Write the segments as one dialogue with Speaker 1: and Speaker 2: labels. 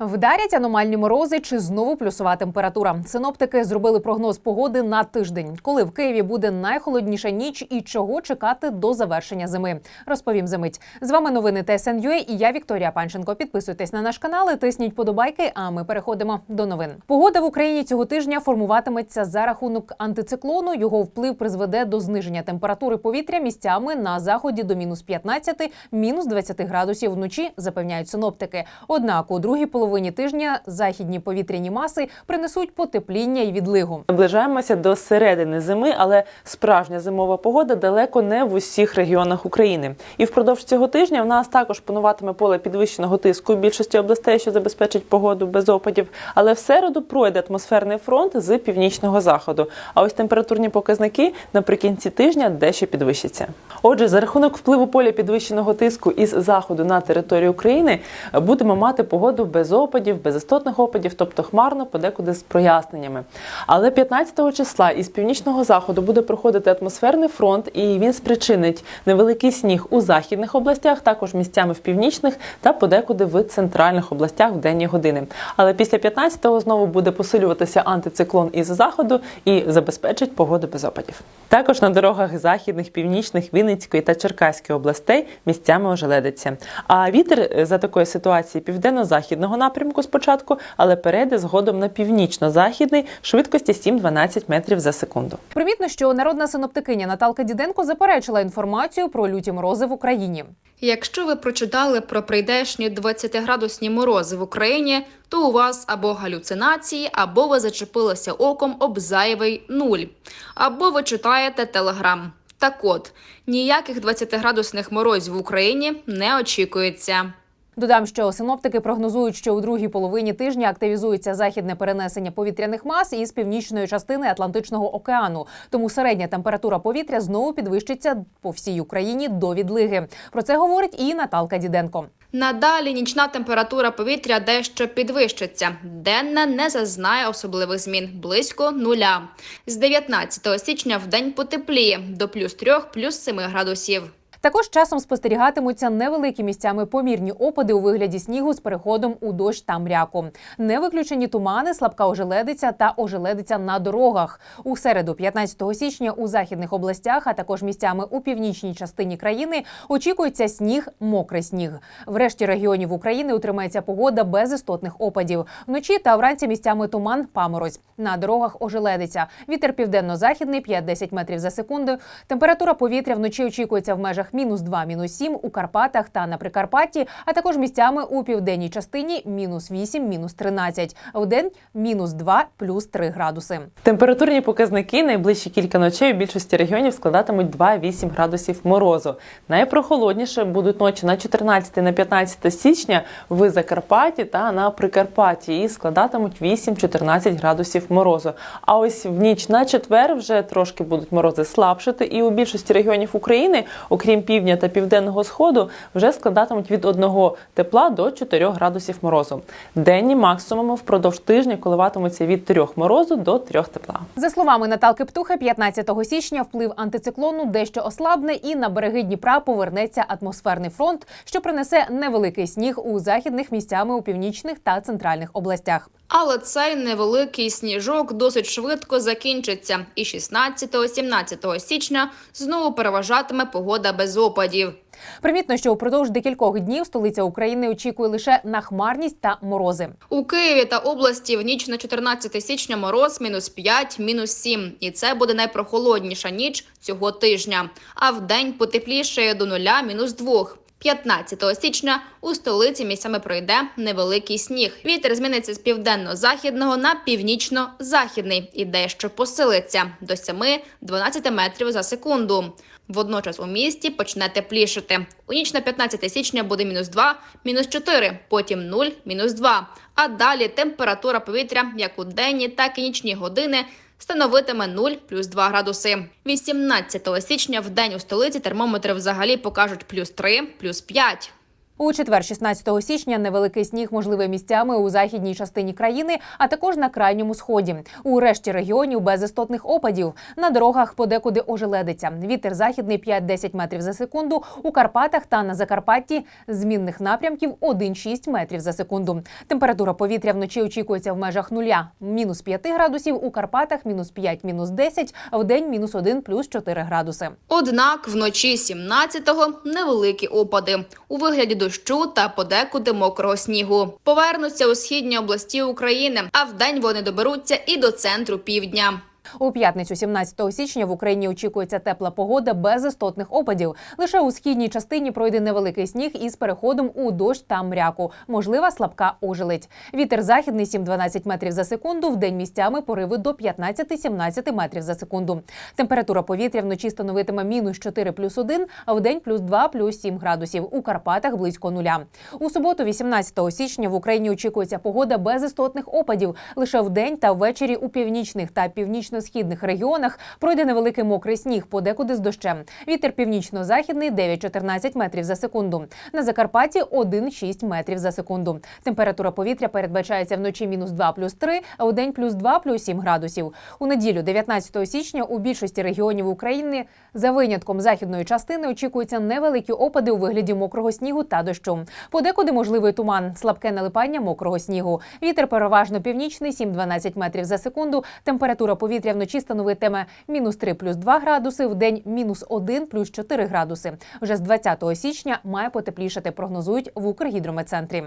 Speaker 1: Вдарять аномальні морози чи знову плюсова температура. Синоптики зробили прогноз погоди на тиждень, коли в Києві буде найхолодніша ніч і чого чекати до завершення зими. Розповім за мить. З вами новини ТСНЮА і я Вікторія Панченко. Підписуйтесь на наш канал, і тисніть подобайки. А ми переходимо до новин. Погода в Україні цього тижня формуватиметься за рахунок антициклону. Його вплив призведе до зниження температури повітря місцями на заході до мінус 15, мінус 20 градусів вночі, запевняють синоптики. Однак у другій половині тижня західні повітряні маси принесуть потепління і відлигу.
Speaker 2: Наближаємося до середини зими, але справжня зимова погода далеко не в усіх регіонах України. І впродовж цього тижня в нас також пануватиме поле підвищеного тиску у більшості областей, що забезпечить погоду без опадів. Але в середу пройде атмосферний фронт з північного заходу. А ось температурні показники наприкінці тижня дещо підвищаться. Отже, за рахунок впливу поля підвищеного тиску із заходу на територію України будемо мати погоду без опадів, без істотних опадів, тобто хмарно, подекуди з проясненнями. Але 15 числа із північного заходу буде проходити атмосферний фронт, і він спричинить невеликий сніг у західних областях, також місцями в північних та подекуди в центральних областях в денні години. Але після 15-го знову буде посилюватися антициклон із заходу і забезпечить погоду без опадів. Також на дорогах західних, північних, Вінницької та Черкаської областей місцями ожеледиться. А вітер е, за такої ситуації південно-західного напрямку спочатку, але перейде згодом на північно-західний швидкості 7-12 метрів за секунду.
Speaker 1: Примітно, що народна синоптикиня Наталка Діденко заперечила інформацію про люті морози в Україні.
Speaker 3: Якщо ви прочитали про прийдешні 20-градусні морози в Україні, то у вас або галюцинації, або ви зачепилися оком об зайвий нуль, або ви читаєте телеграм. Так от, ніяких 20-градусних морозів в Україні не очікується.
Speaker 1: Додам, що синоптики прогнозують, що у другій половині тижня активізується західне перенесення повітряних мас із північної частини Атлантичного океану. Тому середня температура повітря знову підвищиться по всій Україні до відлиги. Про це говорить і Наталка Діденко.
Speaker 3: Надалі нічна температура повітря дещо підвищиться. Денна не зазнає особливих змін близько нуля. З 19 січня в день потепліє до плюс 3, плюс 7 градусів.
Speaker 1: Також часом спостерігатимуться невеликі місцями помірні опади у вигляді снігу з переходом у дощ та мряку. Не виключені тумани, слабка ожеледиця та ожеледиця на дорогах. У середу, 15 січня, у західних областях, а також місцями у північній частині країни, очікується сніг, мокрий сніг. В решті регіонів України утримається погода без істотних опадів. Вночі та вранці місцями туман, паморозь. На дорогах ожеледиця. Вітер південно-західний 5-10 метрів за секунду. Температура повітря вночі очікується в межах мінус 2, мінус 7 у Карпатах та на Прикарпатті, а також місцями у південній частині мінус 8, мінус 13. В день мінус 2, плюс 3 градуси.
Speaker 2: Температурні показники найближчі кілька ночей у більшості регіонів складатимуть 2-8 градусів морозу. Найпрохолодніше будуть ночі на 14 на 15 січня в Закарпатті та на Прикарпатті і складатимуть 8-14 градусів морозу. А ось в ніч на четвер вже трошки будуть морози слабшити, і у більшості регіонів України, окрім півдня та південного сходу, вже складатимуть від 1 тепла до 4 градусів морозу. Денні максимуми впродовж тижня коливатимуться від 3 морозу до 3 тепла.
Speaker 1: За словами Наталки Птухи, 15 січня вплив антициклону дещо ослабне і на береги Дніпра повернеться атмосферний фронт, що принесе невеликий сніг у західних місцями у північних та центральних областях.
Speaker 3: Але цей невеликий сніжок досить швидко закінчиться, і 16-17 січня знову переважатиме погода без опадів.
Speaker 1: Примітно, що упродовж декількох днів столиця України очікує лише на хмарність та морози.
Speaker 3: У Києві та області в ніч на 14 січня мороз мінус 5, мінус 7. І це буде найпрохолодніша ніч цього тижня. А в день потеплішає до нуля мінус 2. 15 січня у столиці місцями пройде невеликий сніг. Вітер зміниться з південно-західного на північно-західний і дещо посилиться до 7-12 метрів за секунду. Водночас у місті почне теплішати. У ніч на 15 січня буде мінус 2, мінус 4, потім 0, мінус 2. А далі температура повітря як у денні, так і нічні години становитиме 0 плюс 2 градуси. 18 січня в день у столиці термометри взагалі покажуть плюс 3, плюс 5.
Speaker 1: У четвер, 16 січня, невеликий сніг можливий місцями у західній частині країни, а також на крайньому сході. У решті регіонів без істотних опадів. На дорогах подекуди ожеледиться. Вітер західний 5-10 метрів за секунду. У Карпатах та на Закарпатті змінних напрямків 1-6 метрів за секунду. Температура повітря вночі очікується в межах нуля. Мінус 5 градусів у Карпатах, мінус 5, мінус 10, в день мінус 1, плюс 4 градуси.
Speaker 3: Однак вночі 17-го невеликі опади у вигляді дощу та подекуди мокрого снігу. Повернуться у східні області України, а вдень вони доберуться і до центру півдня.
Speaker 1: У п'ятницю, 17 січня, в Україні очікується тепла погода без істотних опадів. Лише у східній частині пройде невеликий сніг із переходом у дощ та мряку. Можлива слабка ожеледь. Вітер західний 7-12 метрів за секунду. В день місцями пориви до 15-17 метрів за секунду. Температура повітря вночі становитиме мінус 4 плюс 1, а в день плюс 2 плюс 7 градусів. У Карпатах близько нуля. У суботу, 18 січня, в Україні очікується погода без істотних опадів. Лише вдень та ввечері у північних та північно-східних регіонах пройде невеликий мокрий сніг, подекуди з дощем. Вітер північно-західний 9-14 метрів за секунду. На Закарпатті 1-6 метрів за секунду. Температура повітря передбачається вночі мінус 2 плюс 3, а у день плюс 2 плюс 7 градусів. У неділю, 19 січня, у більшості регіонів України за винятком західної частини очікуються невеликі опади у вигляді мокрого снігу та дощу. Подекуди можливий туман, слабке налипання мокрого снігу. Вітер переважно північний 7-12 метрів за секунду. Температура повітря вночі становитиме мінус 3 плюс 2 градуси, в день мінус 1 плюс 4 градуси. Вже з 20 січня має потеплішати, прогнозують в Укргідрометцентрі.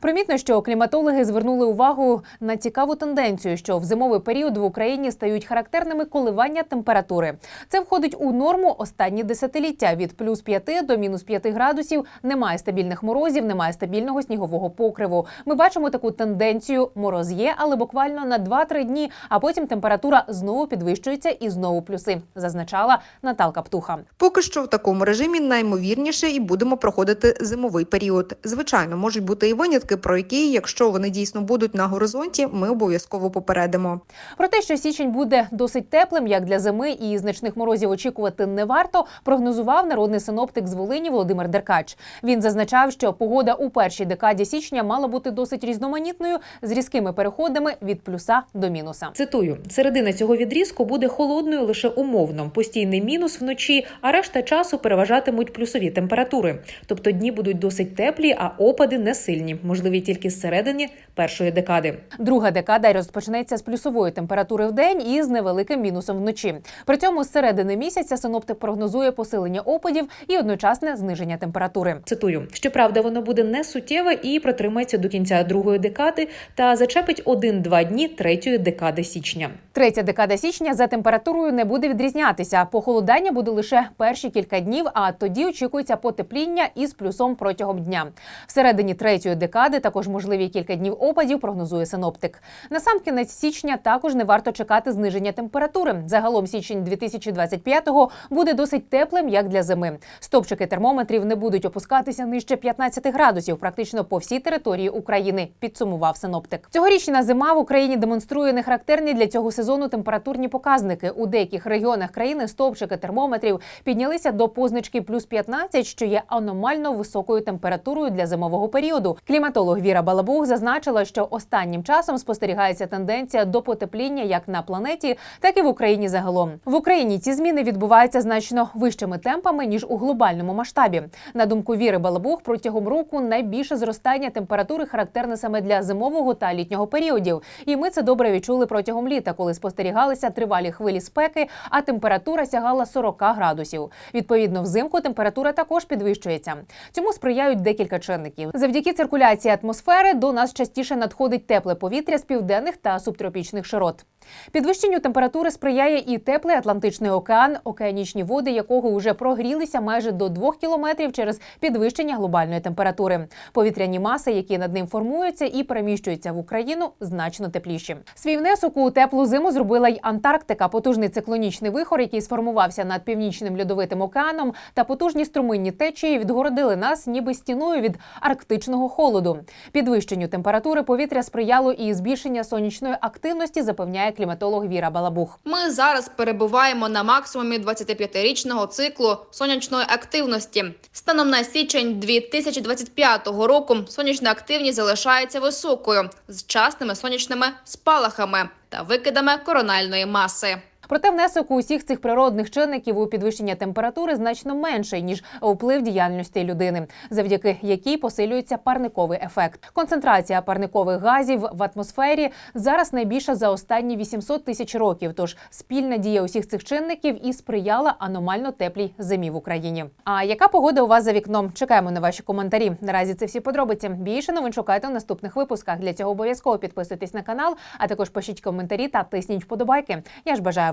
Speaker 1: Примітно, що кліматологи звернули увагу на цікаву тенденцію, що в зимовий період в Україні стають характерними коливання температури. Це входить у норму останні десятиліття. Від плюс 5 до мінус 5 градусів немає стабільних морозів, немає стабільного снігового покриву. Ми бачимо таку тенденцію. Мороз є, але буквально на 2-3 дні, а потім температура знову підвищується і знову плюси, зазначала Наталка Птуха.
Speaker 4: Поки що в такому режимі наймовірніше і будемо проходити зимовий період. Звичайно, можуть бути і винятки, про які, якщо вони дійсно будуть на горизонті, ми обов'язково попередимо.
Speaker 1: Про те, що січень буде досить теплим, як для зими, і значних морозів очікувати не варто, прогнозував народний синоптик з Волині Володимир Деркач. Він зазначав, що погода у першій декаді січня мала бути досить різноманітною з різкими переходами від плюса до мінуса.
Speaker 5: Цитую: середина цього відрізку буде холодною лише умовно, постійний мінус вночі, а решта часу переважатимуть плюсові температури. Тобто дні будуть досить теплі, а опади не сильні, можливі тільки з середини першої декади.
Speaker 1: Друга декада розпочнеться з плюсової температури в день і з невеликим мінусом вночі. При цьому з середини місяця синоптик прогнозує посилення опадів і одночасне зниження температури.
Speaker 5: Цитую: щоправда, воно буде не суттєве і протримається до кінця другої декади та зачепить один-два дні третьої декади січня.
Speaker 1: Третя декада січня за температурою не буде відрізнятися. Похолодання буде лише перші кілька днів, а тоді очікується потепління із плюсом протягом дня. Всередині третьої декади також можливі кілька днів опадів, прогнозує синоптик. На сам кінець січня також не варто чекати зниження температури. Загалом січень 2025-го буде досить теплим, як для зими. Стопчики термометрів не будуть опускатися нижче 15 градусів, практично по всій території України. Підсумував синоптик. Цьогорічна зима в Україні демонструє нехарактерні для цього сезону температурні показники. У деяких регіонах країни стовпчики термометрів піднялися до позначки плюс 15, що є аномально високою температурою для зимового періоду. Кліматолог Віра Балабух зазначила, що останнім часом спостерігається тенденція до потепління як на планеті, так і в Україні загалом. В Україні ці зміни відбуваються значно вищими темпами ніж у глобальному масштабі. На думку Віри Балабух, протягом року найбільше зростання температури характерне саме для зимового та літнього періодів. І ми це добре відчули протягом літа, коли спостерігалися тривалі хвилі спеки, а температура сягала 40 градусів. Відповідно, взимку температура також підвищується. Цьому сприяють декілька чинників. Завдяки циркуляції атмосфери до нас частіше надходить тепле повітря з південних та субтропічних широт. Підвищенню температури сприяє і теплий Атлантичний океан, океанічні води якого вже прогрілися майже до 2 кілометрів через підвищення глобальної температури. Повітряні маси, які над ним формуються і переміщуються в Україну, значно тепліші. Свій внесок у теплу зиму зробила Підтвердила й Антарктика, потужний циклонічний вихор, який сформувався над північним льодовитим океаном, та потужні струминні течії відгородили нас ніби стіною від арктичного холоду. Підвищенню температури повітря сприяло і збільшення сонячної активності, запевняє кліматолог Віра Балабух.
Speaker 3: Ми зараз перебуваємо на максимумі 25-річного циклу сонячної активності. Станом на січень 2025 року сонячна активність залишається високою з частими сонячними спалахами та викидами корональної маси.
Speaker 1: Проте внесок усіх цих природних чинників у підвищення температури значно менший ніж вплив діяльності людини, завдяки якій посилюється парниковий ефект. Концентрація парникових газів в атмосфері зараз найбільша за останні 800 тисяч років. Тож спільна дія усіх цих чинників і сприяла аномально теплій зимі в Україні. А яка погода у вас за вікном? Чекаємо на ваші коментарі. Наразі це всі подробиці. Більше новин шукайте у наступних випусках. Для цього обов'язково підписуйтесь на канал, а також пишіть коментарі та тисніть вподобайки. Я ж бажаю